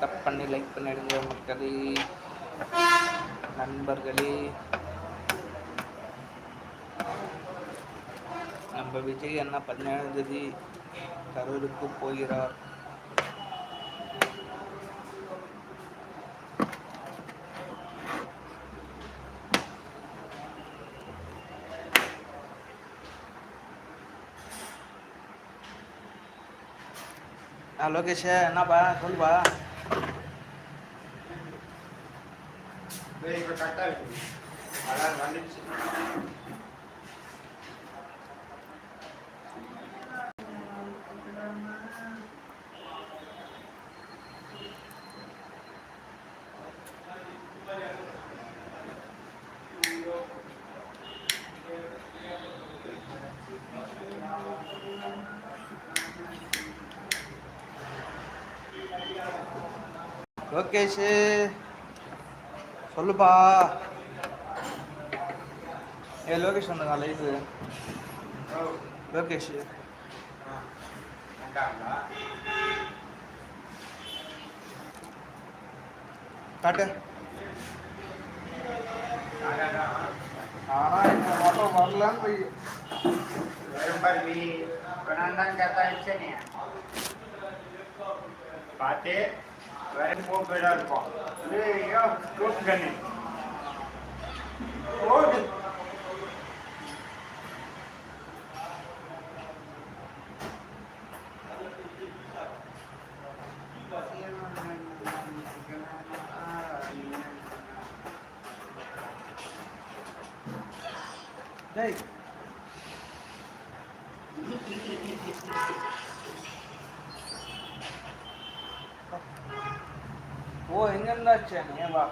Dub பண்ணி like பண்ணிடுங்க மக்களே நண்பர்களே. நம்ம விஜய் அண்ணா பதினேழாம் தேதி கரூருக்கு போகிறார் ஆ லோகேஷ் என்னப்பா சொல்லுப்பா இப்போ கரெக்டாக இருக்கு அதான் வந்துடுச்சு லோகேஷ். சொல்லுப்பா. ஏ லோகேஷ் வந்தா லைஃப் லோகேஷ். காட்டு. அதான் இந்த மட்டும் வரலன்னு போய். வரும்பார் நீ வேணாம் கேட்டா நீ பார்த்து வரும் போக்குதான் இருக்கும் ஐயோ கூப்பு கண்ணு ஓடு டேய் ஓ எங்க இருந்தாச்சு நீ வா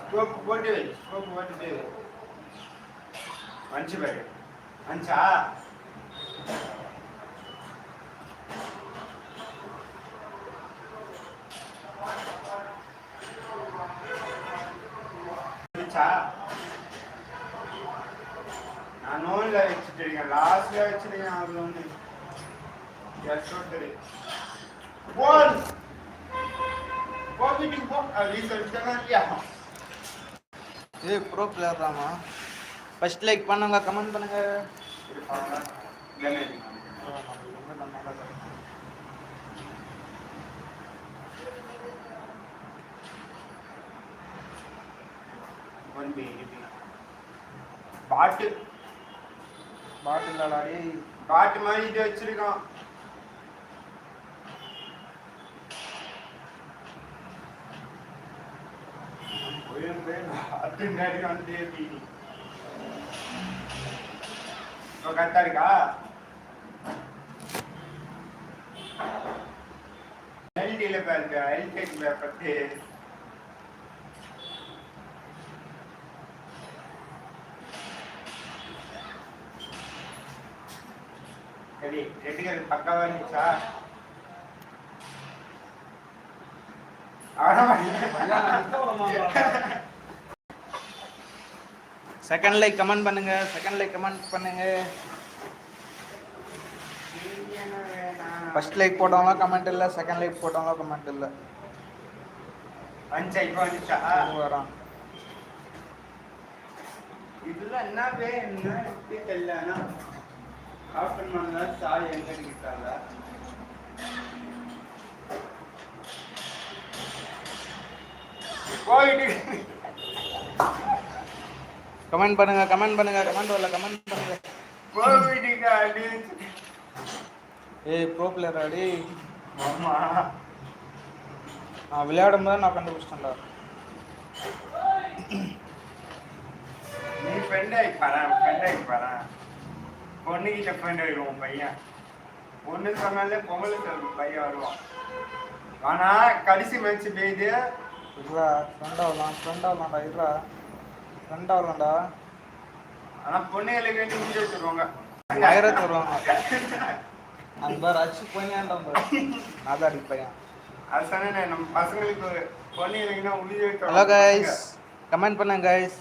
ஸ்கோப் போட்டு ஸ்கோப் போட்டுட்டு மஞ்சு பேரு மஞ்சா மஞ்சா நான் நோயில் வச்சுட்டு இருக்கேன் லாஸ்ட்ல வச்சிருக்கேன் அது ஒன்று எஸ் ஒருத்தர் போன் போகிட்டு போ அப்படின்னு சொல்லிட்டாங்க இல்லையா ஏய் ப்ரோ பிளேயர் தாமா ஃபர்ஸ்ட் லைக் பண்ணுங்க கமெண்ட் பண்ணுங்க. இருப்பாங்க இல்லைன்னு ஒன் பி பாட்டு பாட்டில் ஆடி பாட்டு மாதிரி இது வச்சிருக்கான். போயிடும் போயிடும் அது நிறைய வந்து எப்படி இப்போ கரெக்டாக இருக்கா எல்டியில் பாருங்க எல்கேஜியில் பத்து சரி ரெண்டுகள் பக்காவா இருந்துச்சா செகண்ட் லைக் கமெண்ட் பண்ணுங்க செகண்ட் லைக் கமெண்ட் பண்ணுங்க. ஃபர்ஸ்ட் லைக் போட்டவங்களாம் கமெண்ட் இல்லை செகண்ட் லைக் போட்டவங்களாம் கமெண்ட் இல்லை. வந்துச்சா இப்போ வந்துச்சா? வரான். இதுல என்ன வே என்ன எப்படி தெரியலனா ஆஃபன் பண்ணல சாய் எங்க இருக்காங்க. போயிட்டு. கமெண்ட் பண்ணுங்க கமெண்ட் பண்ணுங்க கமெண்ட் வரல கமெண்ட் பண்ணுங்க. ஏய் ப்ரோ பிளேயர் அடி ஆமா. நான் விளையாடும் போது நான் கண்டுபிடிச்சிட்டேன்டா. நீ ஃப்ரெண்ட் ஆகி பாரு ஃப்ரெண்ட் ஆகி பாரு பொண்ணுகிட்ட ஃப்ரெண்ட் ஆயிடுவோம் பையன். பொண்ணு சொன்னாலே பொங்கலுக்கு பையன் வருவான். ஆனா கடைசி மேட்ச் பெய்து. ஃப்ரெண்ட் ஆகலாம் ஃப்ரெண்ட் ஆகலாம்டா இருடா. ஃப்ரெண்ட் ஆகலாம்டா ஆனா பொண்ணுகளை வேண்டி முடிஞ்சு வச்சிருவாங்க ஆயிரத்து வருவாங்க அந்த நான் தான் அடி பையன் அது சொன்னேன் நம்ம பசங்களுக்கு பொண்ணுகளுக்குன்னா முடிஞ்சு வைக்கிறோம் ஹலோ கைஸ் கமெண்ட் பண்ணுங்க கைஸ்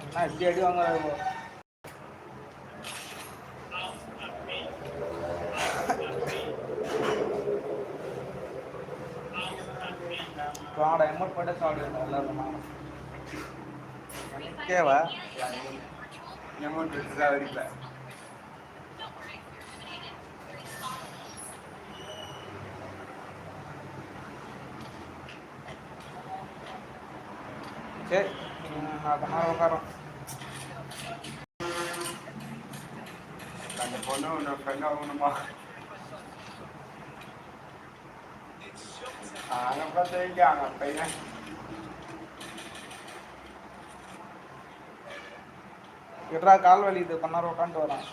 என்ன இப்படி அடி வாங்குறாரு காடை எம்மட் போட்டு சாப்பிடுங்க எல்லாரும் எனக்கேவா அமௌண்ட் எடுத்துதான் வரிப்ப சரி நான் கொஞ்ச நேரம் உட்காரோம் அந்த பொண்ணு உன்னோட ஃப்ரெண்ட் ஆகணுமா அங்க பார்த்து அங்க பையன் விட்றா கால் வலி இது கொஞ்ச நேரம் உட்காந்துட்டு வரேன்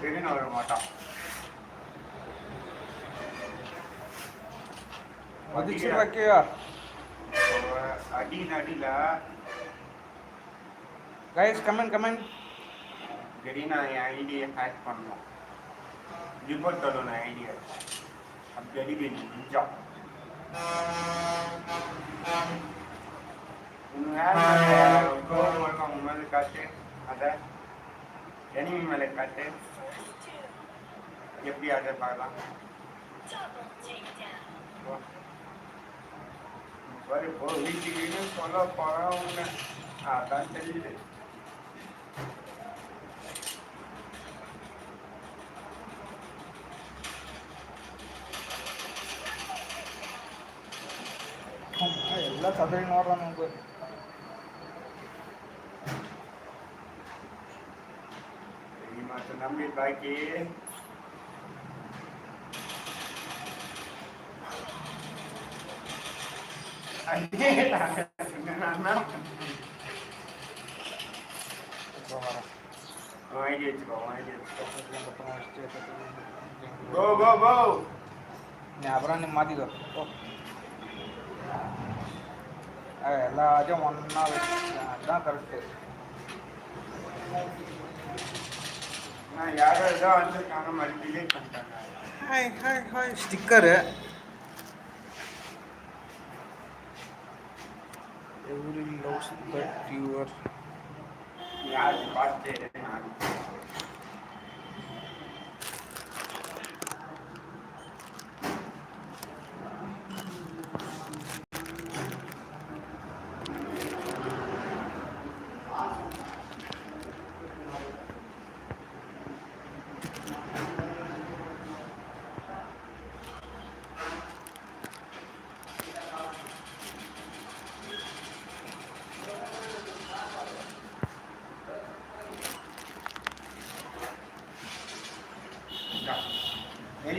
திடீர்னு வர மாட்டான் மதிச்சு வைக்கயா அடி நடில கைஸ் கமெண்ட் கமெண்ட் திடீர்னு என் ஐடியை ஹேக் பண்ணோம் ரிப்போர்ட் தரணும் ஐடியா அப்படி அடிக்க நிஞ்சா உங்க மேலே காட்டு அதை எனிமி மேலே காட்டு எப்படி அதை பார்க்கலாம் சரி வீட்டுக்கு சொல்ல போறோம் அதான் தெரியுது ಎಲ್ಲ ಚದರಿ ನೋಡ್ರ ನಿಮ್ಗೆ ಈ ಮಾತು ನಮ್ಗೆ ಬಾಕಿ ಅದೇ I get to go. I get to go. Go, go, go. Yeah, I'm running Madigo. Oh. எல்லா ஆச்சும் ஒன்றா அதுதான் கரெக்டு நான் யாரோ ஏதோ வந்திருக்காங்க டிலீட் பண்ணிட்டாங்க. Hi hi hi. Sticker every loves but your யாரு பார்த்து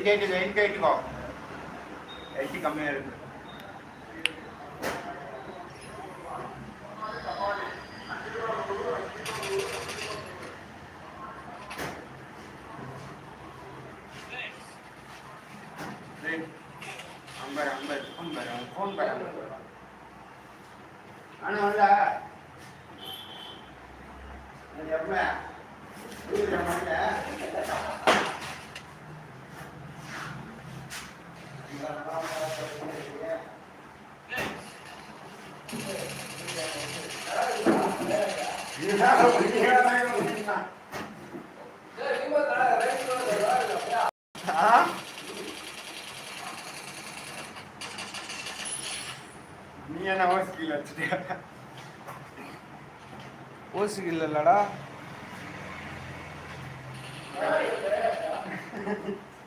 நான் எலிகேட்டு எலிகேட்டுக்கோ எல்டி கம்மியாக இருக்கு. ஐம்பது ஐம்பது ஐம்பது ஃபோன் பேர் ஐம்பது ஆனால் இல்லை எப்போ? நீ என்ன ஓசிக்கல வச்சுட்டியா ஓசிக்கு இல்லைல்லடா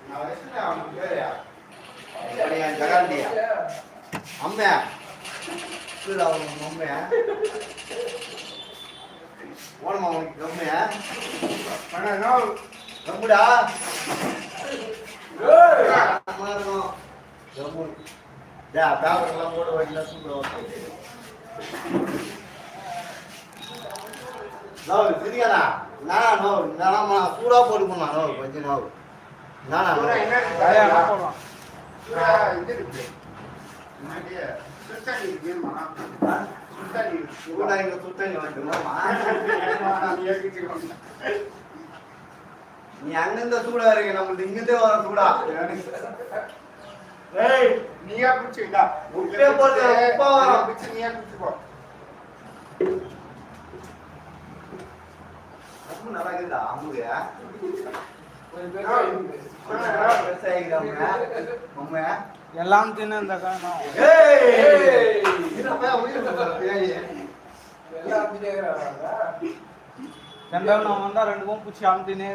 ஜகாண்டியா அம்மையா கீழே அவங்க அம்மையா ஓனமா உனக்கு கம்மையா நோ கம்முடா. இருக்கும். கம்மு. டா பேப்பர்லாம் போட்டு வைக்கலாம் சூப்பராக நோ சரியாடா நான் நோ நான் சூடாக போட்டு போனா நோ கொஞ்சம் நோ நானா இது இருக்கு. என்னது? சுத்தண்ணி இருக்குமா? சுத்தம் வந்துடுமா நீ அங்கிருந்த சூடா இருக்கு நம்மளுக்கு இங்கிருந்தே வர சூடா ஏய், நீயா பிடிச்சுக்கிட்டா. உப்பே போட்டு, உப்பா வரும். நீயா. ரொம்ப நல்லா இருக்குதா அம்முக அம்மா எல்லாம் தின்னு இந்த காரணம். சென்றால் நான் வந்தா ரெண்டு பேரும் பூச்சி அமுத்தினே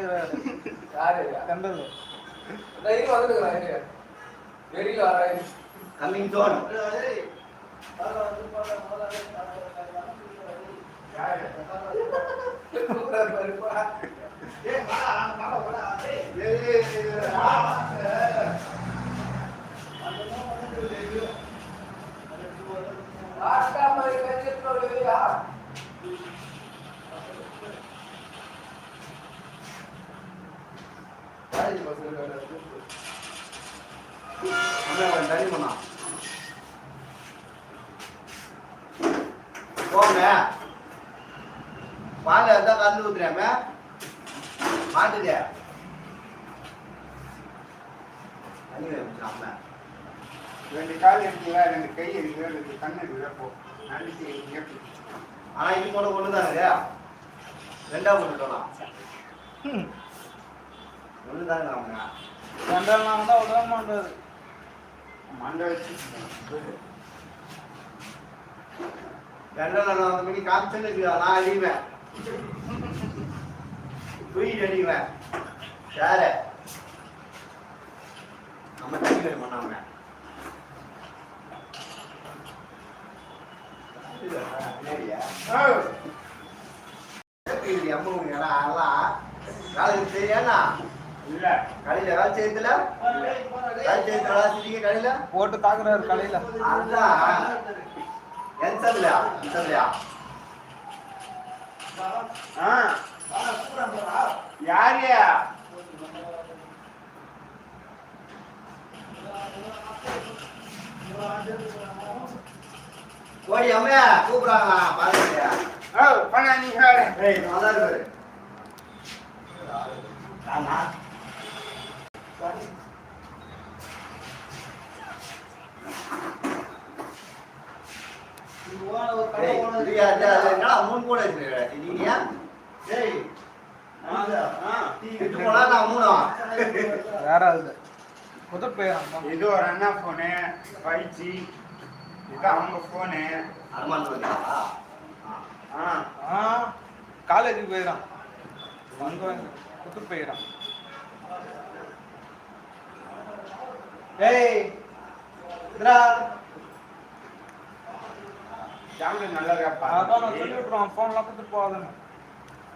சென்றது கம்மிங் யாரு? தனி பண்ணா போங்க ஊத்துறாம அம்மா ரெண்டு கால் இருக்குல்ல ரெண்டு கை இருக்கு ரெண்டு கண்ணு இருக்குல்ல போ. பிடிச்சு. ஆனா இது போல ஒண்ணுதாங்க ரெண்டா போட்டுட்டோம் ஒண்ணுதாங்க அவங்க சென்றால் நான் வந்தா விட மாட்டேது. மண்டை வச்சு ரெண்டா நான் மணி காமிச்சுன்னு வச்சுக்கோ, நான் அடிவேன் தூக்கிட்டு அடிக்குவேன் யாரு நம்ம வேணும் பண்ணாம. போட்டு தாக்குறாரு கடையில. அதுதான் யாரியா ஓடி அம்மையா கூப்பிடுறாங்களா பாருங்க. ஓ பண்ணா நீ வேற ஏய் நல்லா இருக்கு ஆமா. ஏய், இது அது அது என்னடா மூணு கூட இருக்கு நீங்க ஏய் இது ஒரு அண்ணா போனு ஃபைவ் ஜி இது அவங்க போனு அனுமான் வந்தா ஆ. ஆ. காலேஜுக்கு போயிடறான் வந்து புத்தூர் போயிடறான் ஏய் இந்தா ஜாமீன் நல்லா அதான் நான் சொல்லி விட்டுருவான் ஃபோன்லாம் கொடுத்துட்டு போகாதுன்னு.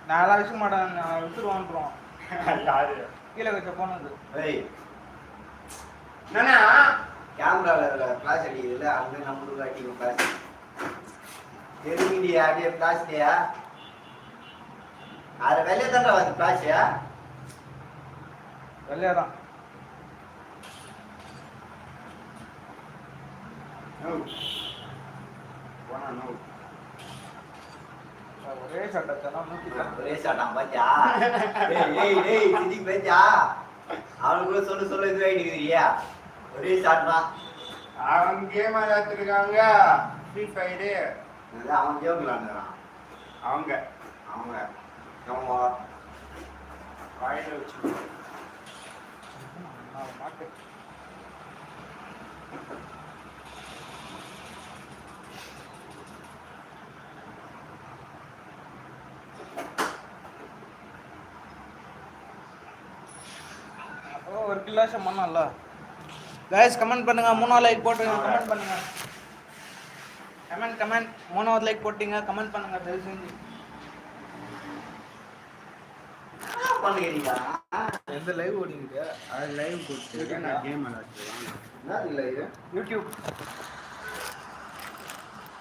நான் எல்லாம் வச்சுக்க மாட்டேன். நான் யாரு? கீழே வச்ச போன் ஏய். நானா கேமரால ஃபிளாஷ் அடிக்குதுல்ல அங்க நம்மளுக்கு அடிக்கும் ஃபிளாஷ் தெரியுங்கடியா அப்படியே ஃபிளாஷ்லையா அது வெளியே தாண்டா வந்து ஃபிளாஷ் வெளியே தான். போனா நோ ஒரே சட்டத்தெல்லாம் ஒரே சாட்டான் பாத்தியா பாத்தியா அவனுக்கு கூட சொல்லு சொல்லு இது ஆயிடுக்கிறியா ஒரே ஷாட் தான் அவன் கேம் ஃப்ரீ ஃபயரு அவன் கேம் அவங்க அவங்க அவங்க வாயில வச்சு மாட்டு ஓ ஒரு கிலோஷம் பண்ணல கைஸ் கமெண்ட் பண்ணுங்க. மூணாவது லைக் போட்டுங்க கமெண்ட் பண்ணுங்க. கமெண்ட் கமெண்ட் மூணாவது லைக் போட்டீங்க. கமெண்ட் பண்ணுங்க. தயவு செஞ்சு. எந்த லைவ் ஓடிங்க அது லைவ் கொடுத்து நான் கேம் என்ன இல்லை இது? யூடியூப்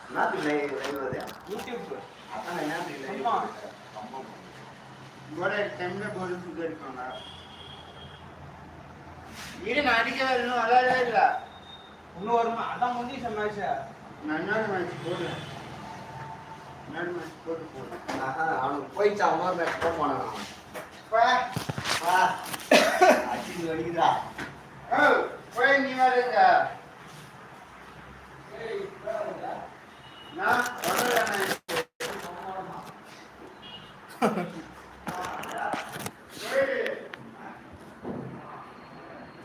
என்ன இல்லை இது யூடியூப் அதான் என்ன இல்லை அம்மா. ஒரு டைம்ல போட்டு இருக்காங்க நான் அடிக்கவே இன்னும் விளையாடவே இல்லை. இன்னும் வருமா அதான் முந்தி மேட்ச் நான் இன்னொரு மேட்ச் போடுறேன். இன்னொரு அவனுக்கு போயிடுச்சு அவன் மேட்ச் போக மாட்டான் அவன் பா. வா. அடிச்சு போய் நீ வரீங்க நான்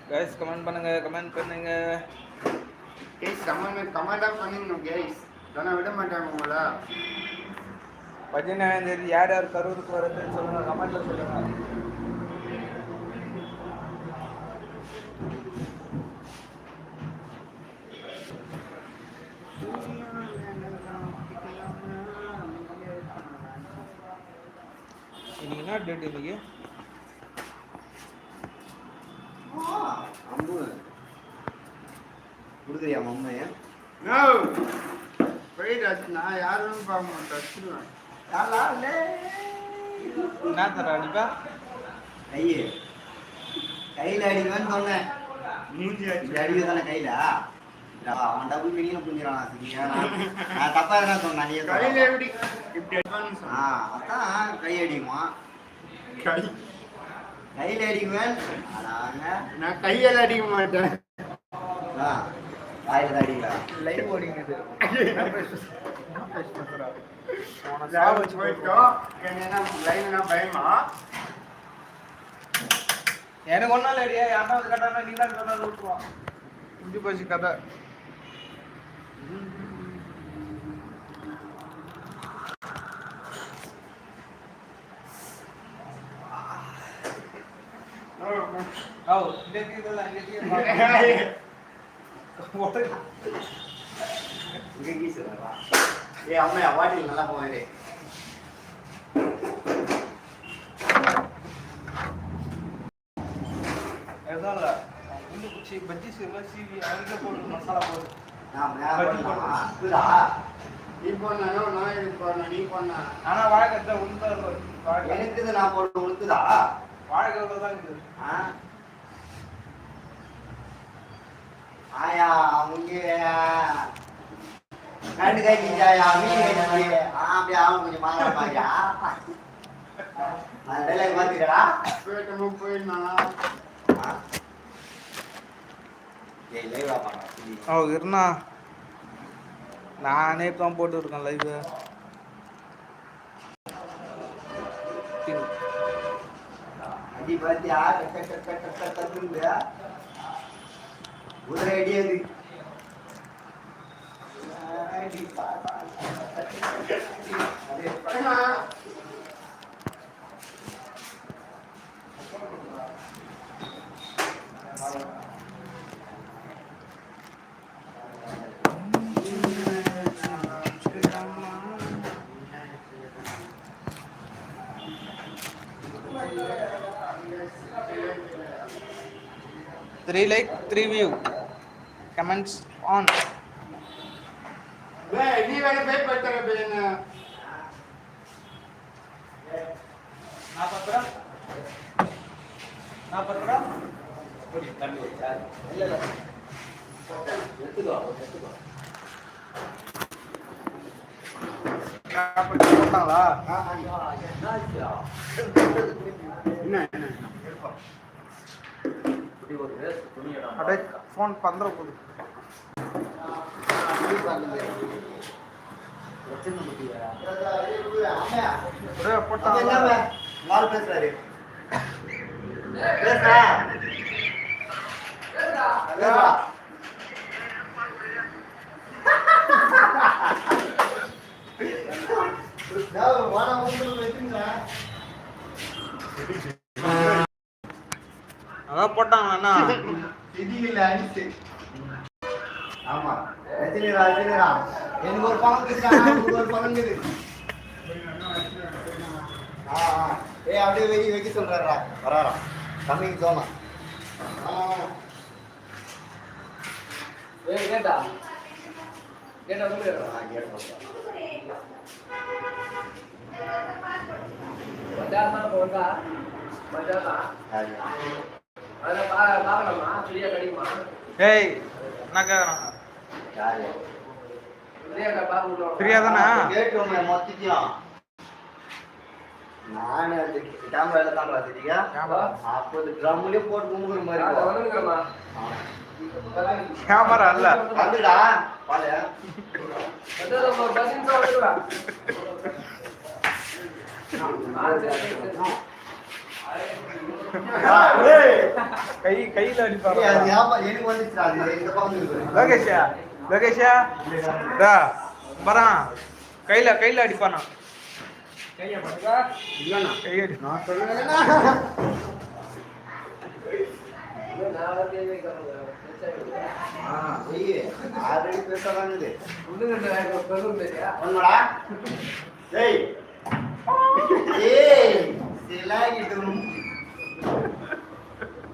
வரல கைஸ் கமெண்ட் பண்ணுங்க கமெண்ட் பண்ணுங்க. கேஸ் கமெண்ட் கமெண்டாக பண்ணிடணும் கேஸ் இல்லைன்னா விட மாட்டாங்க உங்களா? பதினேழாம் தேதி யார் யார் கரூருக்கு வருதுன்னு சொல்லுங்க கமெண்ட்ல சொல்லுங்க. இன்னைக்கு என்ன டேட் இன்னைக்கு அம்பு கொடுக்குறியா மம்மைய நோ போயிட்டு நான் என்ன தர அடிப்பா கையை கையில் அடிக்குவேன்னு சொன்னேன் மூஞ்சி இப்படி அடிக்க தானே கையில அவன் டபுள் மீனிங்ல புரிஞ்சிடான் சரியா நான் நான் தப்பா என்ன சொன்னேன் நீ கையில் எப்படி இப்படி அட்வான்ஸ் ஆ அதான் கை அடிக்குமா கை கையில் அடிக்குவேன் அதாங்க நான் கையால் அடிக்க மாட்டேன் ஆ வாயில தான் அடிக்கலாம் லைவ் ஓடிங்குது எனக்கு ஒன்றும் இல்லையா யாராவது கட்டானா நீ தான் கட்டாவது விட்டுருவான் முடிஞ்சு போச்சு கதை. தீர்தல் அங்கே தீர்தல் இங்க கீசுறா ஏ அம்மையா வாட்டில் நல்லா போவேன் பஜ்ஜி சீவி போட்டு மசாலா நான் நீ போனா நான் இது நீ பண்ண ஆனா வாழைக்கத்தை உளுந்தா எனக்கு நான் போட்டு உளுக்குதா தான் இருக்குது ஆயா அவங்க நண்டு கிஞ்சாயா மீன் கட்டிச்சு அப்படியே அவன் கொஞ்சம் மாற பாரியா அந்த பார்த்துக்கடா போயிட்டோம் போயிடனா ஏய் லைவா நானே இப்போ தான் போட்டு இருக்கேன் லைவ் அடி பாத்தியா குதிரை அடி அது. அடி பாப்பா. அதே த்ரீ லைக் த்ரீ வேற போய் பத்தற பேன நாற்பது ரூபா நாற்பது ரூபா இல்ல இல்ல எடுத்துக்கோ எடுத்துக்கோ அப்படியே ஃபோன் பந்திர போகுது பிரச்சனை முடியா அப்படியே போட்டா நாலு பேசுறாரு பேசுறா பேசுறா அதான் போட்டாங்கண்ணா ஆமா. ரஜினிரா ரஜினிரா. எனக்கு ஒரு பணம் இருக்கா ஒரு பணம் இருக்குது ஆ ஆ. ஏய் அப்படியே வெய் வைக்க சொல்றாரா வராரா? தம்பிக்கு தோணும் ஏய் கேட்டா கேட்டா ஃப்ரீயா கிடைக்குமா? ஏய் என்ன கேக்குறான். யாரு? ஃப்ரீயா தானே கேட்டோமே மொத்தத்தையும் நான் தான் ட்ரம்லயே போட்டு மாதிரி கேமரா வந்துடா சரி கை கையில அடிப்பாரு அது எனக்கு அது இருக்கு? லோகேஷா? லோகேஷா டா பரான் கையில கையில அடிப்பானா? கையை பண்ணுங்க இல்லண்ணா கை அடி நான் சொல்லுவேன்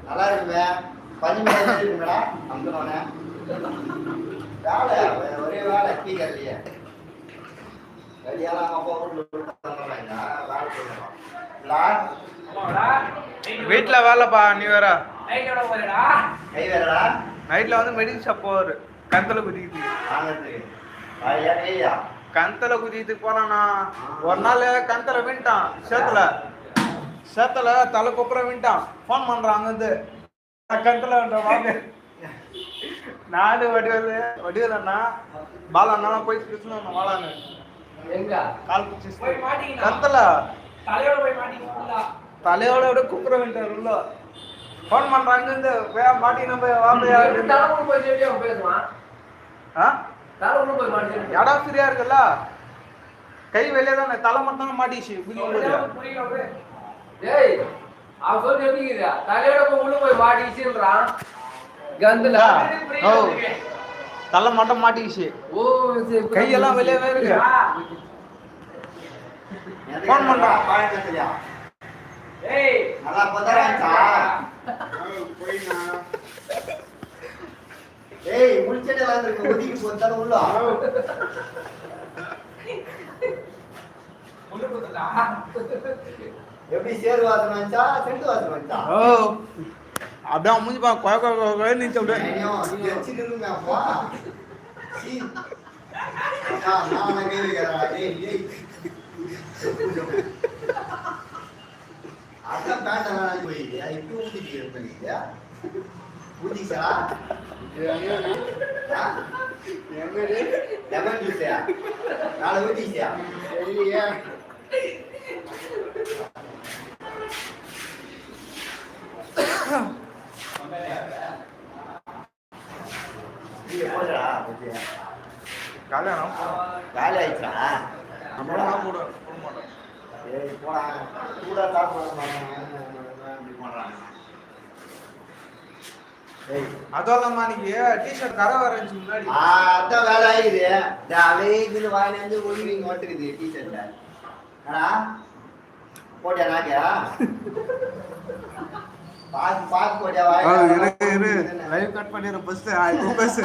நல்லா இருக்குங்களா அங்கனோனே வேலை ஒரே அப்பா வீட்டுல வேலைப்பா நீ வேற. நைட்ல வந்து மெடிக்கல் ஷாப் போவாரு. கந்தல குதிக்குது. கந்தல குதிக்கிறதுக்கு போனானா? ஒரு நாள் கந்தல வின்ட்டான் சேத்துல. சேத்துல தலை கொப்புற வின்ட்டான். ஃபோன் பண்றான் அங்கிருந்து. கந்தல வாங்க நானு வடிவேலு வடிவேலண்ணா பாலண்ணா போய் கிருஷ்ணன் வாழான்னு எங்க? கால் பிடிச்சி? கந்தல? தலையோட போய் மாட்டீங்களா தலையோட விட குப்புற வின்ட்டார் உள்ள. ஃபோன் பண்றாங்க அங்கிருந்து போய் மாட்டி நம்ம வாப்பையா தலைமுறை போய் சொல்லியா பேசுவான்? ஆ? தலைமுறை போய் மாட்டேன் இடம் ஃப்ரீயா இருக்குல்ல? கை வெளியே தானே தலை மட்டும் தான் மாட்டிச்சு குதிக்கும் டேய் அவன் சொல்லி எப்படிங்கிறியா தலையோட போய் உள்ள போய் மாட்டிச்சுன்றான் கந்துல. ஓ. தலை மட்டும் மாட்டிக்கிச்சு. ஓ கையெல்லாம் வெளியவே இருக்கு. Phone பண்றா. பாருங்க சரியா ஏய். நல்லா பதறாச்சா ஏய் முடிச்சடே வந்திருக்கு ஒதுக்கி போத்தால உள்ள. உள்ள எப்படி சேர் வாசனை வந்துச்சா? செண்டு வாசனை வந்துச்சா? ஓ. அப்படியே மூஞ்சி பா கொய கொய கொய கொய நிச்சு அப்படியே ஐயோ, இது வச்சு நில்லுங்க, அப்பா. சீ. அக்கா, நான் உன்னை கை வைக்கிறேன்டா, டேய், டேய். அதான் போயிடுது. அது இப்படி ஊத்திட்டு. ஊத்திச்சா? லெமன் ஜூஸா? நாலு? நீ. கல்யாணம்? காலி ஆயிடுச்சா நம்மளாம் கூட போட மாட்டோம். சரி போடா. சூடா சாப்பிட ஏய். அதுவும் அன்னைக்கு டிஷர்ட் கரை வரைஞ்சு முன்னாடி. அதான் வேலை ஆகுது அவே இதுல வாங்கி வந்து ஒழுங்கு மாட்டுக்குது டீஷர்ட்ல ஆனா போட்டியா நாக்கியா? இரு லைவ் கட் பண்ணிடுற பஸ் பேசு.